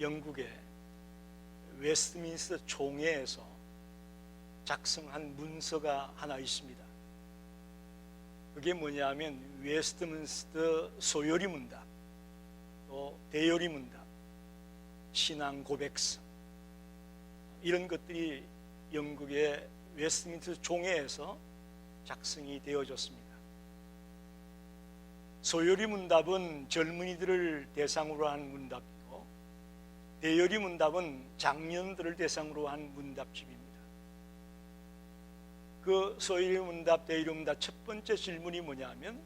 영국의 웨스트민스터 총회에서 작성한 문서가 하나 있습니다. 그게 뭐냐면 웨스트민스터 소요리 문답, 또 대요리 문답, 신앙 고백서 이런 것들이 영국의 웨스트민스터 총회에서 작성이 되어졌습니다. 소요리 문답은 젊은이들을 대상으로 한 문답 대요리 문답은 장년들을 대상으로 한 문답집입니다. 그 소요리 문답, 대요리 문답 첫 번째 질문이 뭐냐면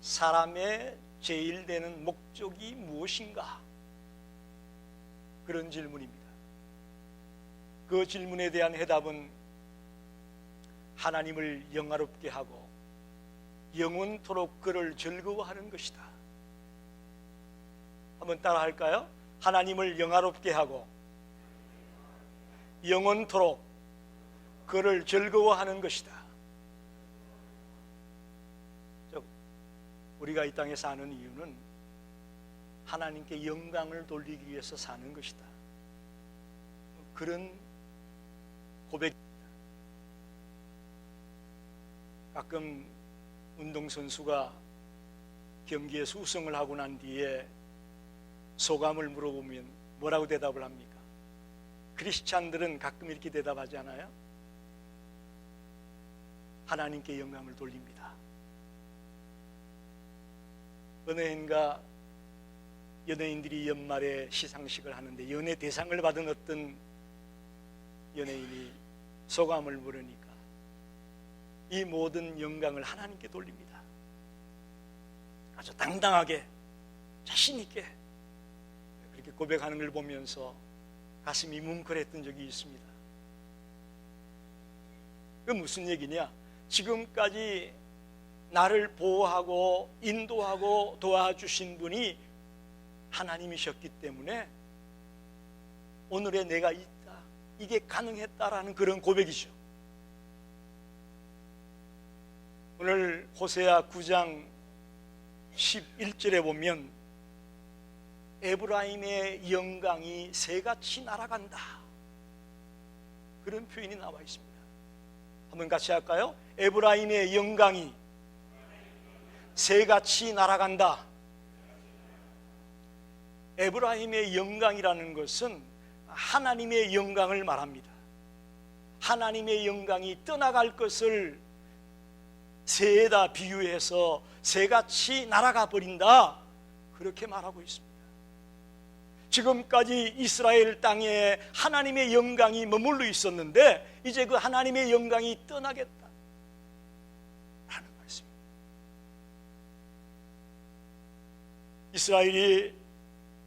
사람의 제일 되는 목적이 무엇인가? 그런 질문입니다. 그 질문에 대한 해답은 하나님을 영화롭게 하고 영원토록 그를 즐거워하는 것이다. 한번 따라 할까요? 하나님을 영화롭게 하고 영원토록 그를 즐거워하는 것이다. 즉, 우리가 이 땅에 사는 이유는 하나님께 영광을 돌리기 위해서 사는 것이다. 그런 고백. 가끔 운동선수가 경기에서 우승을 하고 난 뒤에 소감을 물어보면 뭐라고 대답을 합니까? 크리스찬들은 가끔 이렇게 대답하지 않아요? 하나님께 영광을 돌립니다. 어느 해인가 연예인들이 연말에 시상식을 하는데 연예 대상을 받은 어떤 연예인이 소감을 물으니까 이 모든 영광을 하나님께 돌립니다. 아주 당당하게 자신 있게 그렇게 고백하는 걸 보면서 가슴이 뭉클했던 적이 있습니다. 그 무슨 얘기냐? 지금까지 나를 보호하고 인도하고 도와주신 분이 하나님이셨기 때문에 오늘의 내가 있다. 이게 가능했다라는 그런 고백이죠. 오늘 호세아 9장 11절에 보면 에브라임의 영광이 새같이 날아간다. 그런 표현이 나와 있습니다. 한번 같이 할까요? 에브라임의 영광이 새같이 날아간다. 에브라임의 영광이라는 것은 하나님의 영광을 말합니다. 하나님의 영광이 떠나갈 것을 새에다 비유해서 새같이 날아가 버린다. 그렇게 말하고 있습니다. 지금까지 이스라엘 땅에 하나님의 영광이 머물러 있었는데 이제 그 하나님의 영광이 떠나겠다. 라는 말씀입니다. 이스라엘이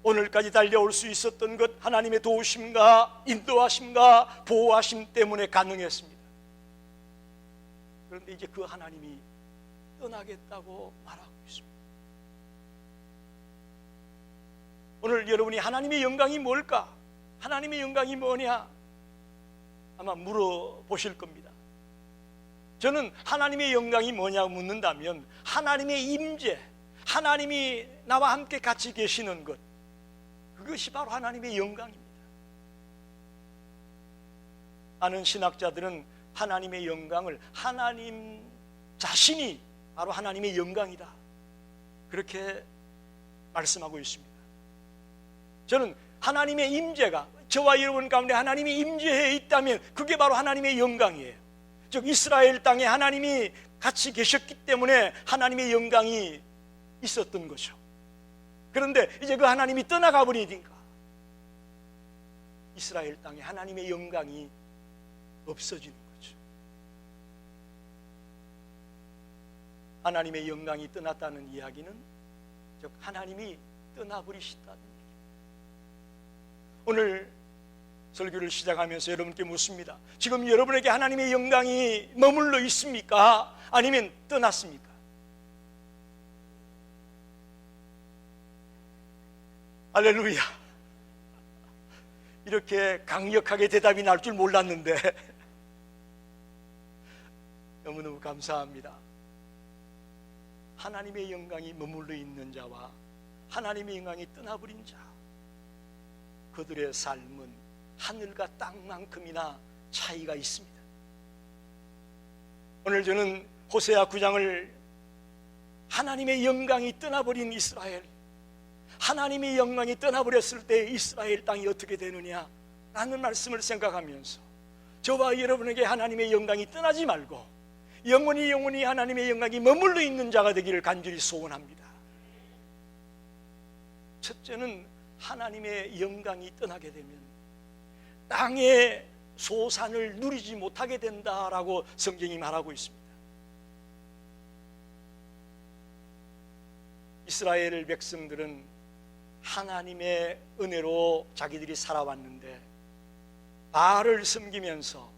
오늘까지 달려올 수 있었던 것 하나님의 도우심과 인도하심과 보호하심 때문에 가능했습니다. 그런데 이제 그 하나님이 떠나겠다고 말하고 있습니다. 오늘 여러분이 하나님의 영광이 뭘까? 하나님의 영광이 뭐냐? 아마 물어보실 겁니다. 저는 하나님의 영광이 뭐냐고 묻는다면 하나님의 임재, 하나님이 나와 함께 같이 계시는 것, 그것이 바로 하나님의 영광입니다. 많은 신학자들은 하나님의 영광을 하나님 자신이 바로 하나님의 영광이다. 그렇게 말씀하고 있습니다. 저는 하나님의 임재가 저와 여러분 가운데 하나님이 임재해 있다면 그게 바로 하나님의 영광이에요. 즉 이스라엘 땅에 하나님이 같이 계셨기 때문에 하나님의 영광이 있었던 거죠. 그런데 이제 그 하나님이 떠나가 버리니까 이스라엘 땅에 하나님의 영광이 없어지는 거죠. 하나님의 영광이 떠났다는 이야기는 즉 하나님이 떠나버리셨다는. 오늘 설교를 시작하면서 여러분께 묻습니다. 지금 여러분에게 하나님의 영광이 머물러 있습니까? 아니면 떠났습니까? 할렐루야. 이렇게 강력하게 대답이 날 줄 몰랐는데 너무너무 감사합니다. 하나님의 영광이 머물러 있는 자와 하나님의 영광이 떠나버린 자 그들의 삶은 하늘과 땅만큼이나 차이가 있습니다. 오늘 저는 호세아 9장을 하나님의 영광이 떠나버린 이스라엘, 하나님의 영광이 떠나버렸을 때 이스라엘 땅이 어떻게 되느냐 라는 말씀을 생각하면서 저와 여러분에게 하나님의 영광이 떠나지 말고 영원히 영원히 하나님의 영광이 머물러 있는 자가 되기를 간절히 소원합니다. 첫째는 하나님의 영광이 떠나게 되면 땅의 소산을 누리지 못하게 된다라고 성경이 말하고 있습니다. 이스라엘 백성들은 하나님의 은혜로 자기들이 살아왔는데 바알을 섬기면서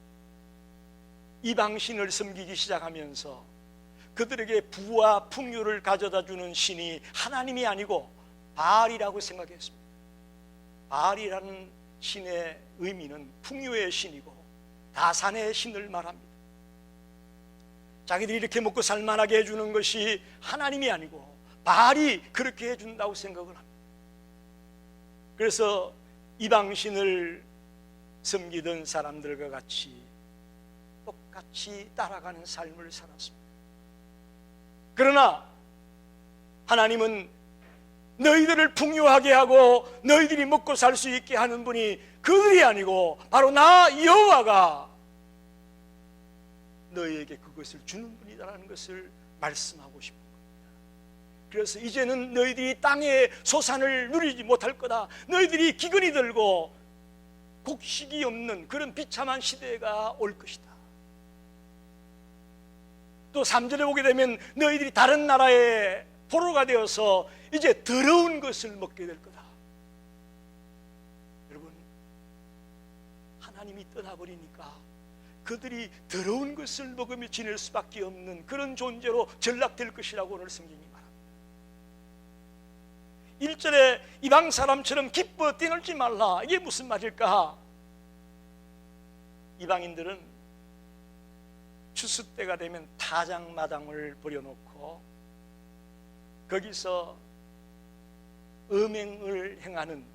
이방신을 섬기기 시작하면서 그들에게 부와 풍요를 가져다 주는 신이 하나님이 아니고 바알이라고 생각했습니다. 바알이라는 신의 의미는 풍요의 신이고 다산의 신을 말합니다. 자기들이 이렇게 먹고 살만하게 해주는 것이 하나님이 아니고 바알이 그렇게 해준다고 생각을 합니다. 그래서 이방신을 섬기던 사람들과 같이 똑같이 따라가는 삶을 살았습니다. 그러나 하나님은 너희들을 풍요하게 하고 너희들이 먹고 살 수 있게 하는 분이 그들이 아니고 바로 나 여호와가 너희에게 그것을 주는 분이다라는 것을 말씀하고 싶은 겁니다. 그래서 이제는 너희들이 땅의 소산을 누리지 못할 거다. 너희들이 기근이 들고 곡식이 없는 그런 비참한 시대가 올 것이다. 또 3절에 보게 되면 너희들이 다른 나라의 포로가 되어서 이제 더러운 것을 먹게 될 거다. 여러분, 하나님이 떠나버리니까 그들이 더러운 것을 먹으며 지낼 수밖에 없는 그런 존재로 전락될 것이라고 오늘 성경이 말합니다. 1절에 이방 사람처럼 기뻐 뛰놀지 말라. 이게 무슨 말일까? 이방인들은 추수 때가 되면 타장마당을 버려놓고 거기서 음행을 행하는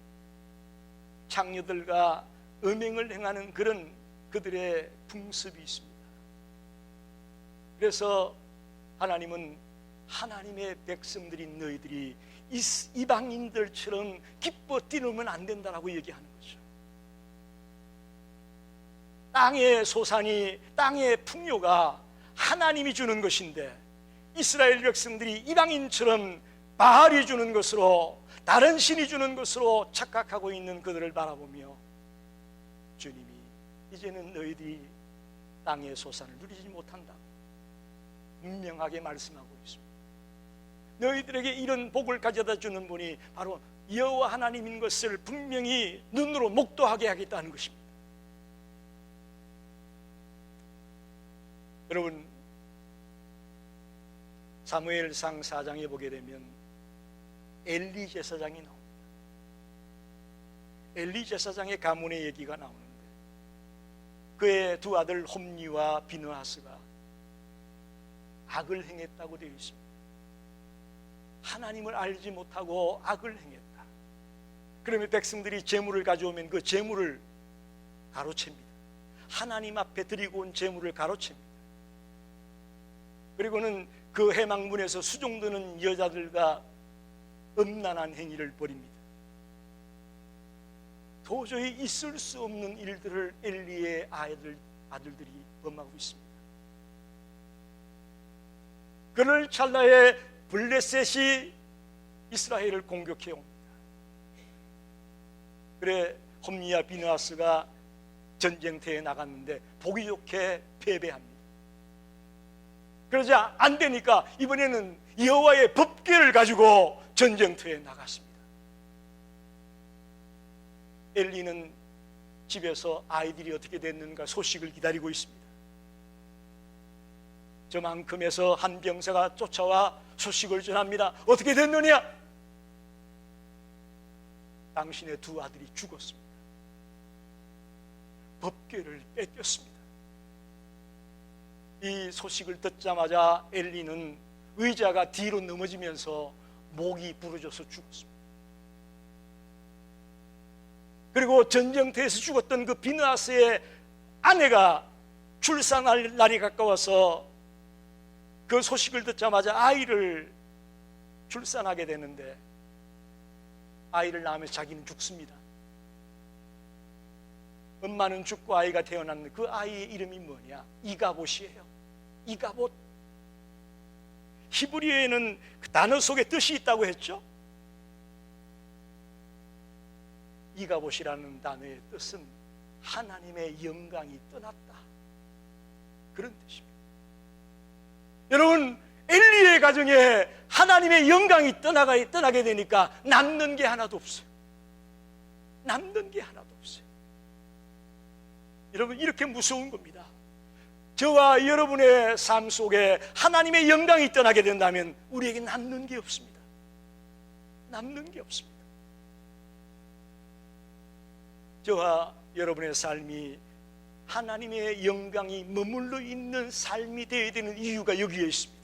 장녀들과 음행을 행하는 그런 그들의 풍습이 있습니다. 그래서 하나님은 하나님의 백성들인 너희들이 이방인들처럼 기뻐 뛰놀면 안 된다라고 얘기하는 거죠. 땅의 소산이 땅의 풍요가 하나님이 주는 것인데 이스라엘 백성들이 이방인처럼 바알이 주는 것으로 다른 신이 주는 것으로 착각하고 있는 그들을 바라보며 주님이 이제는 너희들이 땅의 소산을 누리지 못한다. 분명하게 말씀하고 있습니다. 너희들에게 이런 복을 가져다 주는 분이 바로 여호와 하나님인 것을 분명히 눈으로 목도하게 하겠다는 것입니다. 여러분 사무엘상 4장에 보게 되면 엘리 제사장이 나옵니다. 엘리 제사장의 가문의 얘기가 나오는데 그의 두 아들 홈니와 비느하스가 악을 행했다고 되어 있습니다. 하나님을 알지 못하고 악을 행했다. 그러면 백성들이 재물을 가져오면 그 재물을 가로챕니다. 하나님 앞에 드리고 온 재물을 가로챕니다. 그리고는 그 해망문에서 수종드는 여자들과 음란한 행위를 벌입니다. 도저히 있을 수 없는 일들을 엘리의 아이들 아들들이 범하고 있습니다. 그를 찰나에 블레셋이 이스라엘을 공격해 옵니다. 그래 홈니아 비누아스가 전쟁터에 나갔는데 보기 좋게 패배합니다. 그러자 안 되니까 이번에는 여호와의 법궤를 가지고 전쟁터에 나갔습니다. 엘리는 집에서 아이들이 어떻게 됐는가 소식을 기다리고 있습니다. 저만큼에서 한 병사가 쫓아와 소식을 전합니다. 어떻게 됐느냐? 당신의 두 아들이 죽었습니다. 법궤를 뺏겼습니다. 이 소식을 듣자마자 엘리는 의자가 뒤로 넘어지면서 목이 부러져서 죽었습니다. 그리고 전쟁터에서 죽었던 그 비느하스의 아내가 출산할 날이 가까워서 그 소식을 듣자마자 아이를 출산하게 되는데 아이를 낳으면서 자기는 죽습니다. 엄마는 죽고 아이가 태어났는데 그 아이의 이름이 뭐냐? 이가봇이에요. 이가봇. 히브리어에는 그 단어 속에 뜻이 있다고 했죠. 이가봇이라는 단어의 뜻은 하나님의 영광이 떠났다. 그런 뜻입니다. 여러분, 엘리의 가정에 하나님의 영광이 떠나가, 떠나게 되니까 남는 게 하나도 없어요. 남는 게 하나도. 여러분, 이렇게 무서운 겁니다. 저와 여러분의 삶 속에 하나님의 영광이 떠나게 된다면 우리에게 남는 게 없습니다. 남는 게 없습니다. 저와 여러분의 삶이 하나님의 영광이 머물러 있는 삶이 되어야 되는 이유가 여기에 있습니다.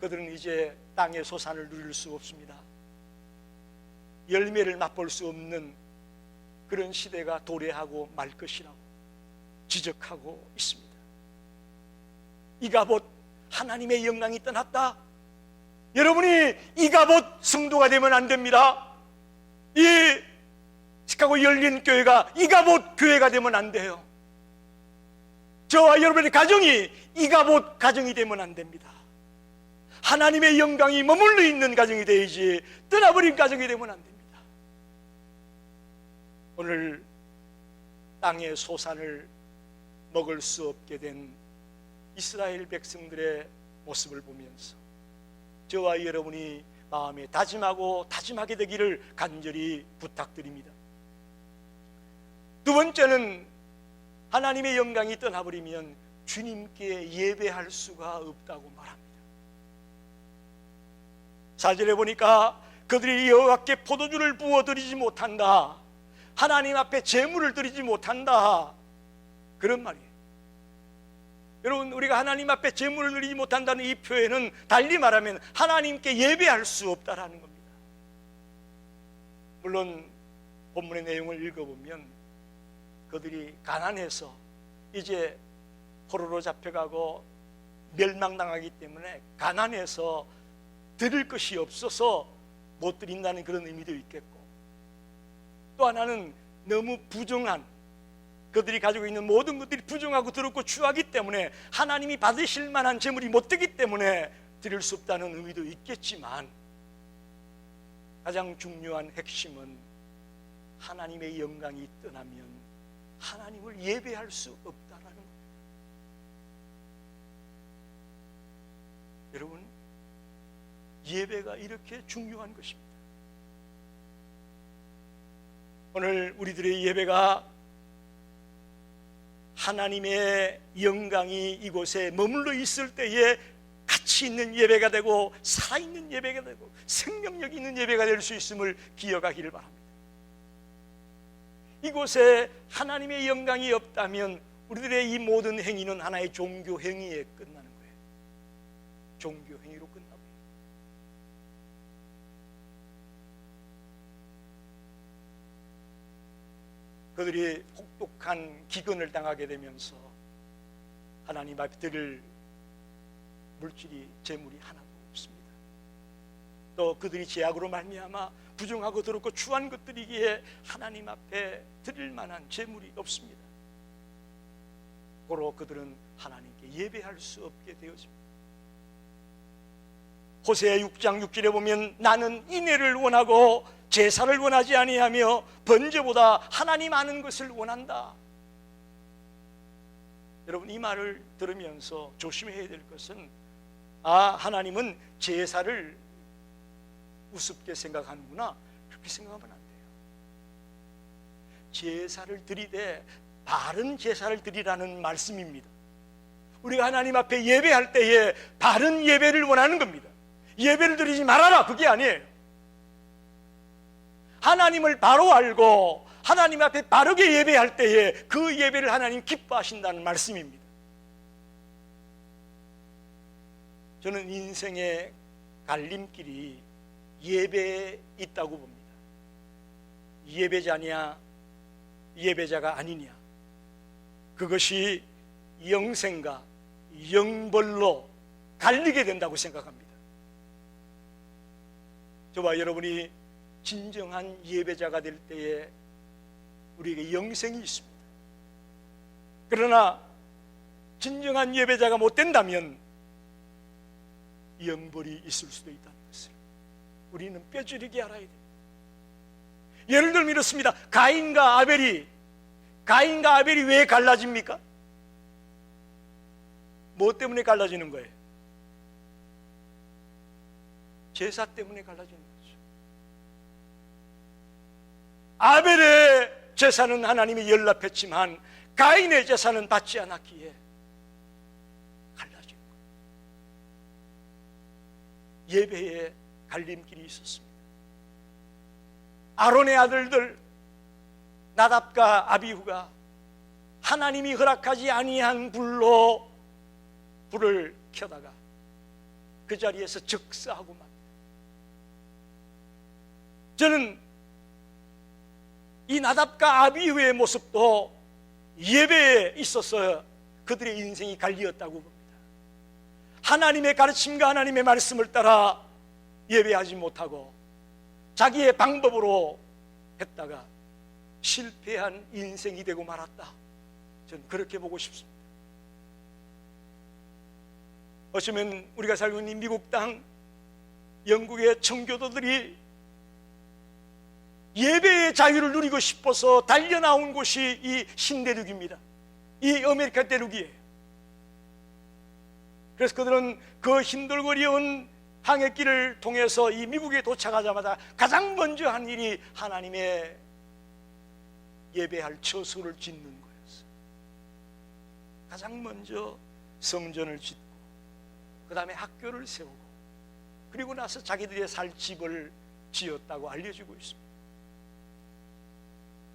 그들은 이제 땅의 소산을 누릴 수 없습니다. 열매를 맛볼 수 없는 그런 시대가 도래하고 말 것이라고 지적하고 있습니다. 이가봇 하나님의 영광이 떠났다. 여러분이 이가봇 성도가 되면 안 됩니다. 이 시카고 열린 교회가 이가봇 교회가 되면 안 돼요. 저와 여러분의 가정이 이가봇 가정이 되면 안 됩니다. 하나님의 영광이 머물러 있는 가정이 되야지 떠나버린 가정이 되면 안 됩니다. 오늘 땅의 소산을 먹을 수 없게 된 이스라엘 백성들의 모습을 보면서 저와 여러분이 마음에 다짐하고 다짐하게 되기를 간절히 부탁드립니다. 두 번째는 하나님의 영광이 떠나버리면 주님께 예배할 수가 없다고 말합니다. 사절에 보니까 그들이 여호와께 포도주를 부어 드리지 못한다. 하나님 앞에 제물을 드리지 못한다. 그런 말이에요. 여러분 우리가 하나님 앞에 제물을 드리지 못한다는 이 표현은 달리 말하면 하나님께 예배할 수 없다라는 겁니다. 물론 본문의 내용을 읽어보면 그들이 가난해서 이제 포로로 잡혀가고 멸망당하기 때문에 가난해서 드릴 것이 없어서 못 드린다는 그런 의미도 있겠고 또 하나는 너무 부정한 그들이 가지고 있는 모든 것들이 부정하고 더럽고 추하기 때문에 하나님이 받으실 만한 재물이 못 되기 때문에 드릴 수 없다는 의미도 있겠지만 가장 중요한 핵심은 하나님의 영광이 떠나면 하나님을 예배할 수 없다라는 겁니다. 여러분 예배가 이렇게 중요한 것입니다. 오늘 우리들의 예배가 하나님의 영광이 이곳에 머물러 있을 때에 가치 있는 예배가 되고 살아 있는 예배가 되고 생명력 있는 예배가 될 수 있음을 기억하기를 바랍니다. 이곳에 하나님의 영광이 없다면 우리들의 이 모든 행위는 하나의 종교 행위에 끝나는 거예요. 종교 행위로 끝나고. 그들이 혹독한 기근을 당하게 되면서 하나님 앞에 드릴 물질이 재물이 하나도 없습니다. 또 그들이 제약으로 말미암아 부정하고 더럽고 추한 것들이기에 하나님 앞에 드릴 만한 재물이 없습니다. 고로 그들은 하나님께 예배할 수 없게 되어집니다. 호세아 6장 6절에 보면 나는 인애를 원하고 제사를 원하지 아니하며 번제보다 하나님 아는 것을 원한다. 여러분 이 말을 들으면서 조심해야 될 것은 아 하나님은 제사를 우습게 생각하는구나 그렇게 생각하면 안 돼요. 제사를 드리되 바른 제사를 드리라는 말씀입니다. 우리가 하나님 앞에 예배할 때에 바른 예배를 원하는 겁니다. 예배를 드리지 말아라 그게 아니에요. 하나님을 바로 알고 하나님 앞에 바르게 예배할 때에 그 예배를 하나님 기뻐하신다는 말씀입니다. 저는 인생의 갈림길이 예배에 있다고 봅니다. 예배자냐 예배자가 아니냐 그것이 영생과 영벌로 갈리게 된다고 생각합니다. 저와 여러분이 진정한 예배자가 될 때에 우리에게 영생이 있습니다. 그러나 진정한 예배자가 못 된다면 영벌이 있을 수도 있다는 것을 우리는 뼈저리게 알아야 됩니다. 예를 들면 이렇습니다. 가인과 아벨이 가인과 아벨이 왜 갈라집니까? 뭐 때문에 갈라지는 거예요? 제사 때문에 갈라지는 거죠. 아벨의 제사는 하나님이 연락했지만 가인의 제사는 받지 않았기에 갈라진 거예요. 예배에 갈림길이 있었습니다. 아론의 아들들 나답과 아비후가 하나님이 허락하지 아니한 불로 불을 켜다가 그 자리에서 즉사하고 맙니다. 저는 이 나답과 아비후의 모습도 예배에 있어서 그들의 인생이 갈리었다고 봅니다. 하나님의 가르침과 하나님의 말씀을 따라 예배하지 못하고 자기의 방법으로 했다가 실패한 인생이 되고 말았다. 저는 그렇게 보고 싶습니다. 어쩌면 우리가 살고 있는 미국 땅, 영국의 청교도들이 예배의 자유를 누리고 싶어서 달려 나온 곳이 이 신대륙입니다. 이 아메리카 대륙이에요. 그래서 그들은 그 힘들고 어려운 항해길을 통해서 이 미국에 도착하자마자 가장 먼저 한 일이 하나님의 예배할 처소를 짓는 거였어요. 가장 먼저 성전을 짓고 그 다음에 학교를 세우고 그리고 나서 자기들의 살 집을 지었다고 알려지고 있습니다.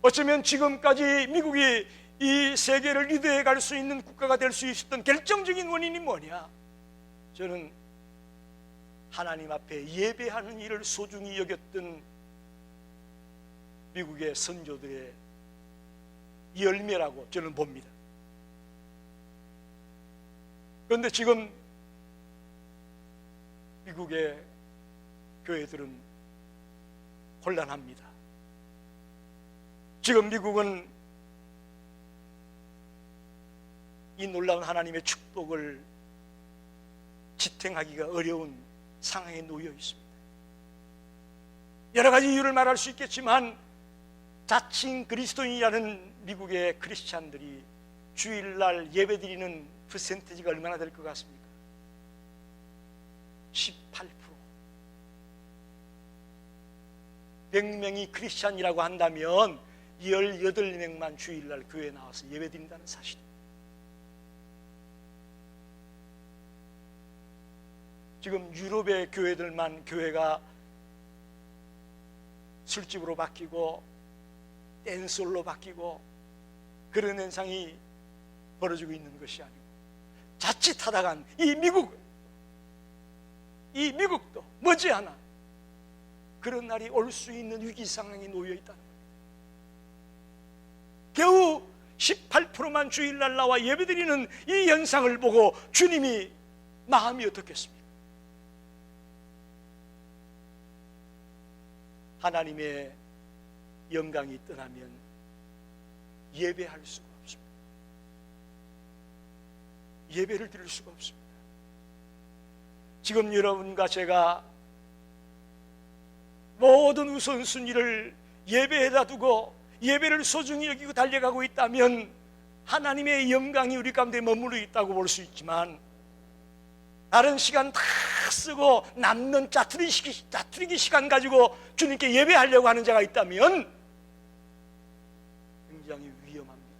어쩌면 지금까지 미국이 이 세계를 리드해 갈 수 있는 국가가 될 수 있었던 결정적인 원인이 뭐냐? 저는 하나님 앞에 예배하는 일을 소중히 여겼던 미국의 선조들의 열매라고 저는 봅니다. 그런데 지금 미국의 교회들은 혼란합니다. 지금 미국은 이 놀라운 하나님의 축복을 지탱하기가 어려운 상황에 놓여 있습니다. 여러 가지 이유를 말할 수 있겠지만 자칭 그리스도인이라는 미국의 크리스찬들이 주일날 예배드리는 퍼센티지가 얼마나 될 것 같습니까? 18% 100명이 크리스찬이라고 한다면 18명만 주일날 교회에 나와서 예배드린다는 사실입니다. 지금 유럽의 교회들만 교회가 술집으로 바뀌고 댄솔로 바뀌고 그런 현상이 벌어지고 있는 것이 아니고 자칫하다간 이 미국 이 미국도 머지않아 그런 날이 올 수 있는 위기 상황에 놓여 있다는. 겨우 18%만 주일날 나와 예배드리는 이 현상을 보고 주님이 마음이 어떻겠습니까? 하나님의 영광이 떠나면 예배할 수가 없습니다. 예배를 드릴 수가 없습니다. 지금 여러분과 제가 모든 우선순위를 예배에다 두고 예배를 소중히 여기고 달려가고 있다면 하나님의 영광이 우리 가운데 머무르 있다고 볼 수 있지만 다른 시간 다 쓰고 남는 짜투리 시, 짜투리기 시간 가지고 주님께 예배하려고 하는 자가 있다면 굉장히 위험합니다.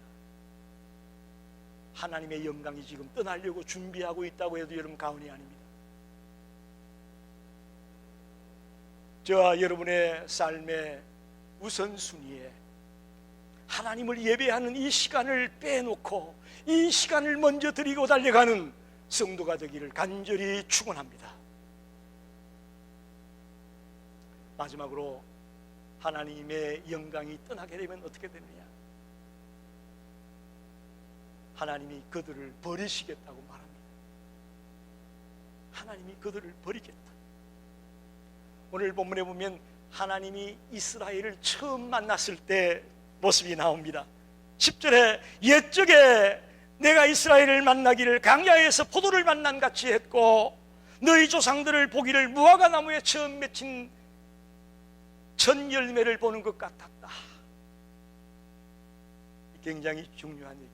하나님의 영광이 지금 떠나려고 준비하고 있다고 해도 여러분 가언이 아닙니다. 저와 여러분의 삶의 우선순위에 하나님을 예배하는 이 시간을 빼놓고 이 시간을 먼저 드리고 달려가는 성도가 되기를 간절히 축원합니다. 마지막으로 하나님의 영광이 떠나게 되면 어떻게 되느냐? 하나님이 그들을 버리시겠다고 말합니다. 하나님이 그들을 버리겠다. 오늘 본문에 보면 하나님이 이스라엘을 처음 만났을 때 모습이 나옵니다. 10절에 옛적에 내가 이스라엘을 만나기를 강야에서 포도를 만난 같이 했고 너희 조상들을 보기를 무화과 나무에 처음 맺힌 전 열매를 보는 것 같았다. 굉장히 중요한 얘기.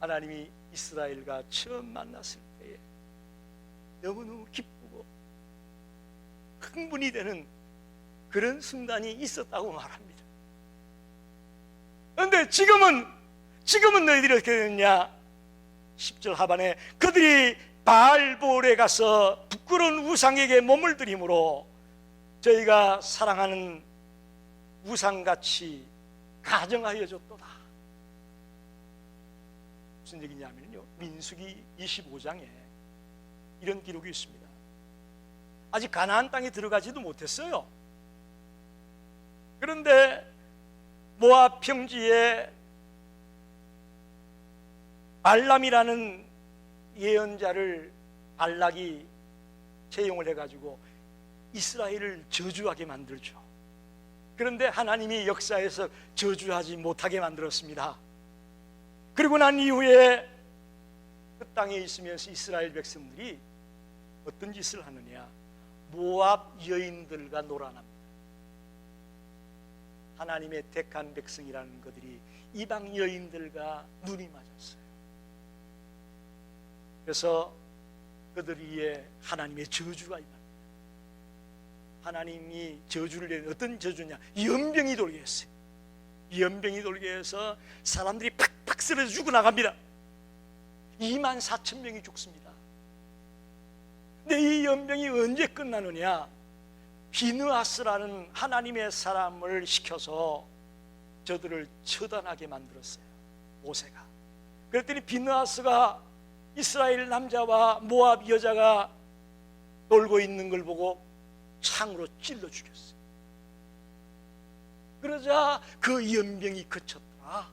하나님이 이스라엘과 처음 만났을 때에 너무너무 기쁘고 흥분이 되는 그런 순간이 있었다고 말합니다. 그런데 지금은 지금은 너희들이 어떻게 됐냐? 10절 하반에 그들이 바알볼에 가서 부끄러운 우상에게 몸을 들이므로 저희가 사랑하는 우상같이 가정하여 줬도다. 무슨 얘기냐면요. 민수기 25장에 이런 기록이 있습니다. 아직 가나안 땅에 들어가지도 못했어요. 그런데 모압 평지에 발람이라는 예언자를 발락이 채용을 해가지고 이스라엘을 저주하게 만들죠. 그런데 하나님이 역사에서 저주하지 못하게 만들었습니다. 그리고 난 이후에 그 땅에 있으면서 이스라엘 백성들이 어떤 짓을 하느냐? 모압 여인들과 놀아납니다. 하나님의 택한 백성이라는 것들이 이방 여인들과 눈이 맞았어요. 그래서 그들 위에 하나님의 저주가 임합니다. 하나님이 저주를 내는 어떤 저주냐? 연병이 돌게 했어요. 연병이 돌게 해서 사람들이 팍팍 쓰러져 죽어 나갑니다. 2만 4천 명이 죽습니다. 근데 이 연병이 언제 끝나느냐? 비느하스라는 하나님의 사람을 시켜서 저들을 처단하게 만들었어요. 모세가. 그랬더니 비느하스가 이스라엘 남자와 모압 여자가 놀고 있는 걸 보고 창으로 찔러 죽였어요. 그러자 그 연병이 그쳤더라.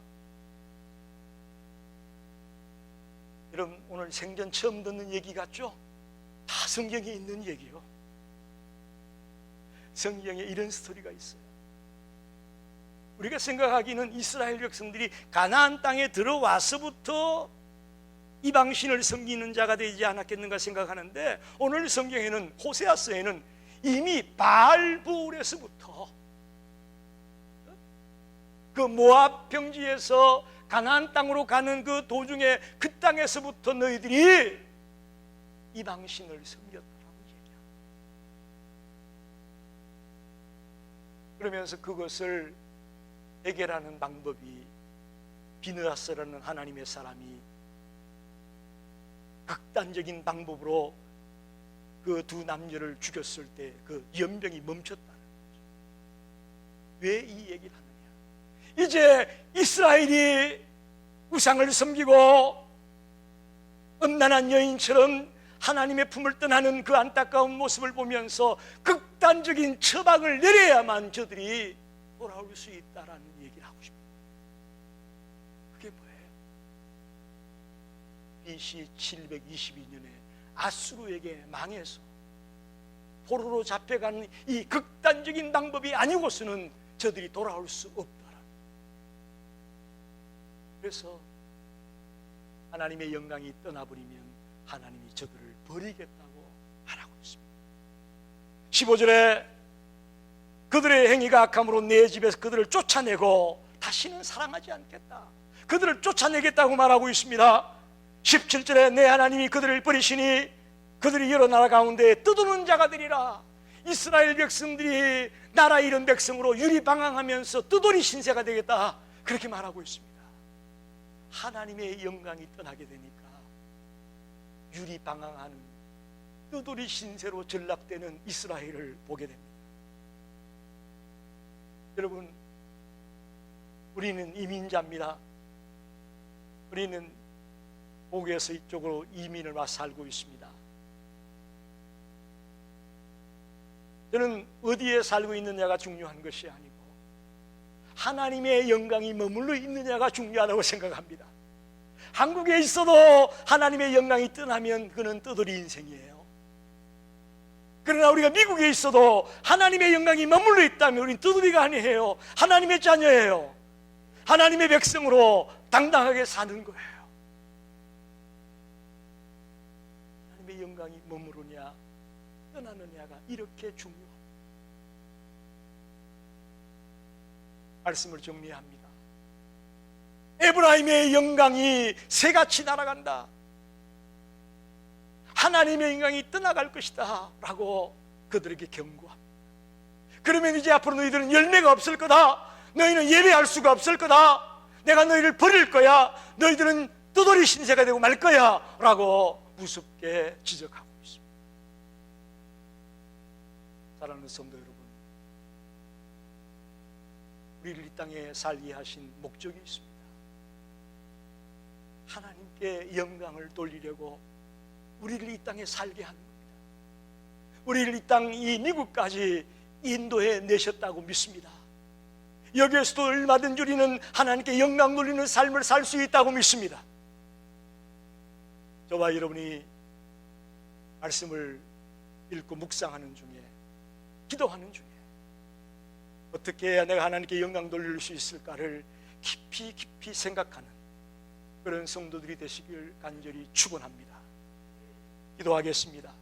여러분 오늘 생전 처음 듣는 얘기 같죠? 다 성경에 있는 얘기요. 성경에 이런 스토리가 있어요. 우리가 생각하기는 이스라엘 백성들이 가나안 땅에 들어와서부터 이방 신을 섬기는 자가 되지 않았겠는가 생각하는데 오늘 성경에는 호세아서에는 이미 바알부울에서부터 그 모압 평지에서 가나안 땅으로 가는 그 도중에 그 땅에서부터 너희들이 이방 신을 섬겼다라고 얘기합니다. 그러면서 그것을 해결하는 방법이 비느하스라는 하나님의 사람이 극단적인 방법으로 그 두 남녀를 죽였을 때 그 연병이 멈췄다는 거죠. 왜 이 얘기를 하느냐? 이제 이스라엘이 우상을 섬기고 음란한 여인처럼 하나님의 품을 떠나는 그 안타까운 모습을 보면서 극단적인 처방을 내려야만 저들이 돌아올 수 있다라는 얘기를 하고 싶어요. 그게 뭐예요? BC 722년에 아수르에게 망해서 포로로 잡혀간 이 극단적인 방법이 아니고서는 저들이 돌아올 수 없다라. 그래서 하나님의 영광이 떠나버리면 하나님이 버리겠다고 말하고 있습니다. 15절에 그들의 행위가 악함으로 내 집에서 그들을 쫓아내고 다시는 사랑하지 않겠다. 그들을 쫓아내겠다고 말하고 있습니다. 17절에 내 하나님이 그들을 버리시니 그들이 여러 나라 가운데 떠도는 자가 되리라. 이스라엘 백성들이 나라 잃은 백성으로 유리방황하면서 뜨돌이 신세가 되겠다. 그렇게 말하고 있습니다. 하나님의 영광이 떠나게 되니까 유리 방황하는 뜨돌이 신세로 전락되는 이스라엘을 보게 됩니다. 여러분, 우리는 이민자입니다. 우리는 목에서 이쪽으로 이민을 와 살고 있습니다. 저는 어디에 살고 있느냐가 중요한 것이 아니고 하나님의 영광이 머물러 있느냐가 중요하다고 생각합니다. 한국에 있어도 하나님의 영광이 떠나면 그는 떠돌이 인생이에요. 그러나 우리가 미국에 있어도 하나님의 영광이 머물러 있다면 우리는 떠돌이가 아니에요. 하나님의 자녀예요. 하나님의 백성으로 당당하게 사는 거예요. 하나님의 영광이 머무르냐 떠나느냐가 이렇게 중요합니다. 말씀을 정리합니다. 에브라임의 영광이 새같이 날아간다. 하나님의 영광이 떠나갈 것이다. 라고 그들에게 경고합니다. 그러면 이제 앞으로 너희들은 열매가 없을 거다. 너희는 예배할 수가 없을 거다. 내가 너희를 버릴 거야. 너희들은 떠돌이 신세가 되고 말 거야. 라고 무섭게 지적하고 있습니다. 사랑하는 성도 여러분. 우리를 이 땅에 살게 하신 목적이 있습니다. 하나님께 영광을 돌리려고 우리를 이 땅에 살게 하는 겁니다. 우리를 이 땅 이 미국까지 인도해 내셨다고 믿습니다. 여기에서도 얼마든지 우리는 하나님께 영광 돌리는 삶을 살 수 있다고 믿습니다. 저와 여러분이 말씀을 읽고 묵상하는 중에 기도하는 중에 어떻게 해야 내가 하나님께 영광 돌릴 수 있을까를 깊이 깊이 생각하는 그런 성도들이 되시길 간절히 축원합니다. 기도하겠습니다.